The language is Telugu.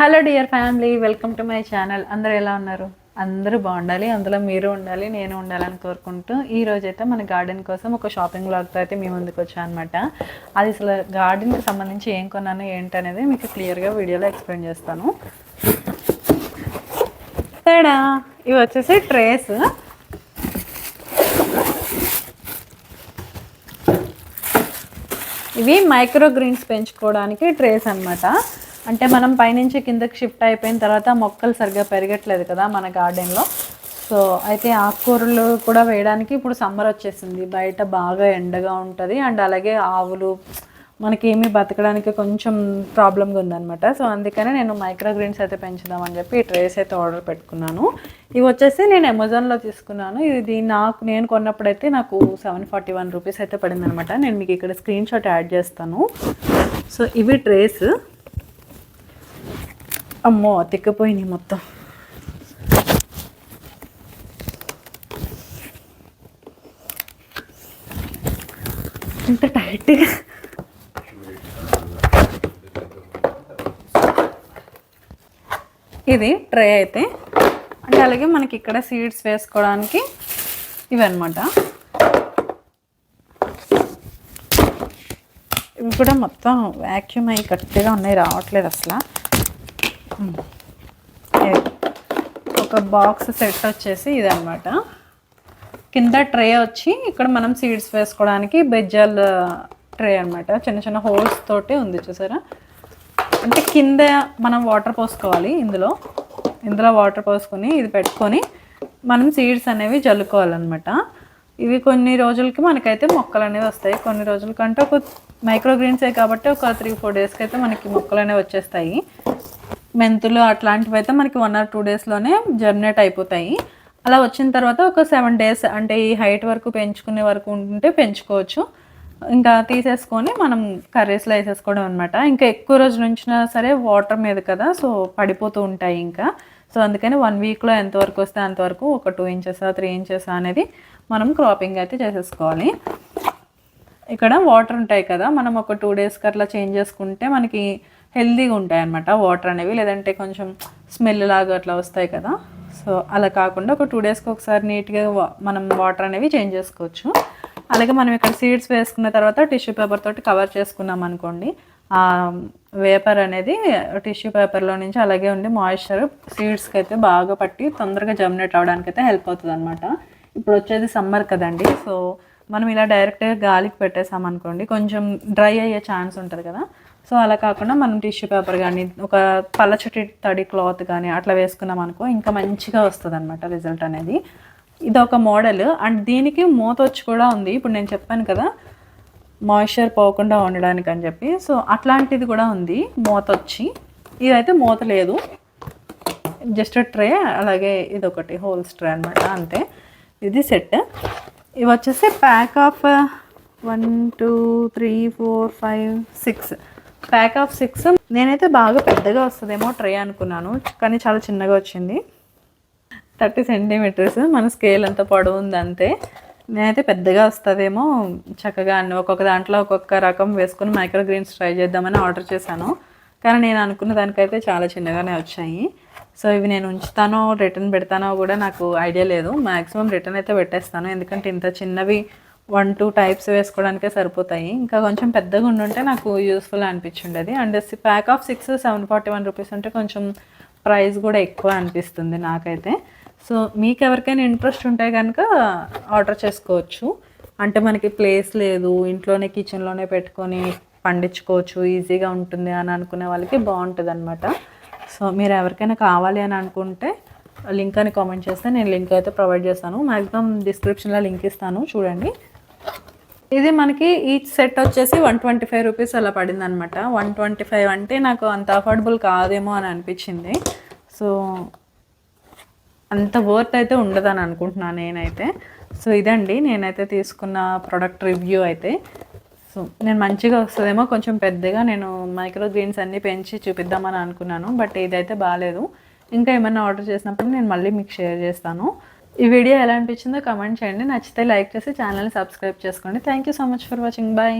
Hello dear family welcome to my channel. అందరూ ఎలా ఉన్నారు? అందరూ బాగుండాలి అందులో మీరు ఉండాలి నేను ఉండాలని కోరుకుంటూ ఈ రోజైతే మన గార్డెన్ కోసం ఒక షాపింగ్ బ్లాగ్తో అయితే మీ ముందుకు వచ్చాను అనమాట అది అసలు గార్డెన్కి సంబంధించి ఏం కొన్నాను ఏంటనేది మీకు క్లియర్గా వీడియోలో ఎక్స్ప్లెయిన్ చేస్తాను. తేడా ఇవి వచ్చేసి ట్రేస్. ఇవి మైక్రో గ్రీన్స్ పెంచుకోవడానికి ట్రేస్ అన్నమాట. అంటే మనం పైనుంచి కిందకి షిఫ్ట్ అయిపోయిన తర్వాత మొక్కలు సరిగ్గా పెరగట్లేదు కదా మన గార్డెన్లో. సో అయితే ఆకుకూరలు కూడా వేయడానికి ఇప్పుడు సమ్మర్ వచ్చేసింది. బయట బాగా ఎండగా ఉంటుంది. అండ్ అలాగే ఆవులు మనకి బతకడానికి కొంచెం ప్రాబ్లంగా ఉందన్నమాట. సో అందుకనే నేను మైక్రో గ్రీన్స్ అయితే పెంచుదామని చెప్పి ఈ ట్రేస్ అయితే ఆర్డర్ పెట్టుకున్నాను. ఇవి వచ్చేసి నేను అమెజాన్లో తీసుకున్నాను. ఇది నాకు నేను కొన్నప్పుడైతే నాకు సెవెన్ ఫార్టీ వన్ రూపీస్ అయితే పడిందనమాట నేను మీకు ఇక్కడ స్క్రీన్ షాట్ యాడ్ చేస్తాను. సో ఇవి ట్రేస్. అమ్మో తిక్కపోయినాయి మొత్తం. ఎంత టైట్గా. ఇది ట్రే అయితే. అంటే అలాగే మనకి ఇక్కడ సీడ్స్ వేసుకోవడానికి ఇవన్నమాట. ఇవి కూడా మొత్తం వ్యాక్యూమ్ అయ్యి గట్టిగా ఉన్నాయి రావట్లేదు అసలు. Hmm. ఒక బాక్స్ సెట్ వచ్చేసి ఇదన్నమాట. కింద ట్రే వచ్చి ఇక్కడ మనం సీడ్స్ వేసుకోవడానికి బెజ్జాల్ ట్రే uh, అన్నమాట. చిన్న చిన్న హోల్స్ తోటి ఉంది చూసారా? అంటే కింద మనం వాటర్ పోసుకోవాలి ఇందులో. ఇందులో వాటర్ పోసుకొని ఇది పెట్టుకొని మనం సీడ్స్ అనేవి జల్లుకోవాలన్నమాట. ఇవి కొన్ని రోజులకి మనకైతే మొక్కలు అనేవి వస్తాయి. కొన్ని రోజుల కంటే ఒక మైక్రోగ్రీన్సే కాబట్టి ఒక త్రీ ఫోర్ డేస్కి అయితే మనకి మొక్కలు అనేవి వచ్చేస్తాయి. మెంతులు అట్లాంటివి అయితే మనకి వన్ ఆర్ టూ డేస్లోనే జర్మినేట్ అయిపోతాయి. అలా వచ్చిన తర్వాత ఒక సెవెన్ డేస్ అంటే ఈ హైట్ వరకు పెంచుకునే వరకు ఉంటే పెంచుకోవచ్చు. ఇంకా తీసేసుకొని మనం కర్రీస్లో వేసేసుకోవడం అనమాట ఇంకా ఎక్కువ రోజులు ఉంచినా సరే వాటర్ మీద కదా సో పడిపోతూ ఉంటాయి ఇంకా. సో అందుకని వన్ వీక్లో ఎంతవరకు వస్తే అంతవరకు ఒక టూ ఇంచెస్ త్రీ ఇంచెస్ అనేది మనం క్రాపింగ్ అయితే చేసేసుకోవాలి. ఇక్కడ వాటర్ ఉంటాయి కదా మనం ఒక టూ డేస్కి అట్లా చేంజ్ చేసుకుంటే మనకి హెల్దీగా ఉంటాయి అన్నమాట వాటర్ అనేవి. లేదంటే కొంచెం స్మెల్ లాగా అట్లా వస్తాయి కదా. సో అలా కాకుండా ఒక టూ డేస్కి ఒకసారి నీట్గా వా- మనం వాటర్ అనేవి చేంజ్ చేసుకోవచ్చు. అలాగే మనం ఇక్కడ సీడ్స్ వేసుకున్న తర్వాత టిష్యూ పేపర్ తోటి కవర్ చేసుకున్నాం అనుకోండి ఆ వేపర్ అనేది టిష్యూ పేపర్లో నుంచి అలాగే ఉండి మాయిశ్చర్ సీడ్స్కి అయితే బాగా పట్టి తొందరగా జర్మినేట్ అవడానికి అయితే హెల్ప్ అవుతుంది అనమాట ఇప్పుడు వచ్చేది సమ్మర్ కదండి సో మనం ఇలా డైరెక్ట్గా గాలికి పెట్టేసాం అనుకోండి కొంచెం డ్రై అయ్యే ఛాన్స్ ఉంటుంది కదా. సో అలా కాకుండా మనం టిష్యూ పేపర్ కానీ ఒక పల్లచటి తడి క్లాత్ కానీ అట్లా వేసుకున్నాం అనుకో ఇంకా మంచిగా వస్తుంది అనమాట రిజల్ట్ అనేది. ఇది ఒక మోడల్ అండ్ దీనికి మూత వచ్చి కూడా ఉంది. ఇప్పుడు నేను చెప్పాను కదా మాయిశ్చర్ పోకుండా ఉండడానికి అని చెప్పి. సో అట్లాంటిది కూడా ఉంది. మూత వచ్చి ఇదైతే మూత లేదు. జస్ట్ ట్రే అలాగే ఇది ఒకటి హోల్స్ ట్రే అనమాట అంతే. ఇది సెట్ ఇవి వచ్చేసి pack of one two three four five six pack of six నేనైతే బాగా పెద్దగా వస్తుందేమో ట్రే అనుకున్నాను కానీ చాలా చిన్నగా వచ్చింది. థర్టీ సెంటీమీటర్స్ మన స్కేల్ అంత పొడవు ఉంది అంతే నేనైతే పెద్దగా వస్తుందేమో చక్కగా అన్ని ఒక్కొక్క దాంట్లో ఒక్కొక్క రకం వేసుకుని మైక్రో గ్రీన్స్ ట్రై చేద్దామని ఆర్డర్ చేశాను. కానీ నేను అనుకున్న దానికైతే చాలా చిన్నగానే వచ్చాయి. సో ఇవి నేను ఉంచుతానో రిటర్న్ పెడతానో కూడా నాకు ఐడియా లేదు. మ్యాక్సిమం రిటర్న్ అయితే పెట్టేస్తాను. ఎందుకంటే ఇంత చిన్నవి వన్ టూ టైప్స్ వేసుకోవడానికే సరిపోతాయి. ఇంకా కొంచెం పెద్దగా ఉండుంటే నాకు useful అనిపించుండేది. And pack of six seven forty one rupees ఉంటే కొంచెం ప్రైస్ కూడా ఎక్కువ అనిపిస్తుంది నాకైతే. సో మీకు ఎవరికైనా ఇంట్రెస్ట్ ఉంటే కనుక ఆర్డర్ చేసుకోవచ్చు. అంటే మనకి ప్లేస్ లేదు ఇంట్లోనే కిచెన్లోనే పెట్టుకొని పండించుకోవచ్చు. ఈజీగా ఉంటుంది అని అనుకునే వాళ్ళకి బాగుంటుంది అనమాట సో మీరు ఎవరికైనా కావాలి అని అనుకుంటే లింక్ అని కామెంట్ చేస్తే నేను లింక్ అయితే ప్రొవైడ్ చేస్తాను. మ్యాక్సిమం డిస్క్రిప్షన్లో లింక్ ఇస్తాను. చూడండి. ఇది మనకి ఈచ్ సెట్ వచ్చేసి వన్ ట్వంటీ ఫైవ్ రూపీస్ అలా పడింది అనమాట వన్ ట్వంటీ ఫైవ్ అంటే నాకు అంత అఫోర్డబుల్ కాదేమో అని అనిపించింది. సో అంత వర్త్ అయితే ఉండదని అనుకుంటున్నాను నేనైతే. సో ఇదండి. నేనైతే తీసుకున్న ప్రోడక్ట్ రివ్యూ అయితే. సో నేను మంచిగా వస్తుందేమో కొంచెం పెద్దగా నేను మైక్రో గ్రీన్స్ అన్నీ పెంచి చూపిద్దామని అనుకున్నాను బట్ ఇదైతే బాగాలేదు ఇంకా ఏమైనా ఆర్డర్ చేసినప్పుడు నేను మళ్ళీ మీకు షేర్ చేస్తాను. ఈ వీడియో ఎలా అనిపించిందో కమెంట్ చేయండి. నచ్చితే లైక్ చేసి ఛానల్ని సబ్స్క్రైబ్ చేసుకోండి. Thank you so much for watching bye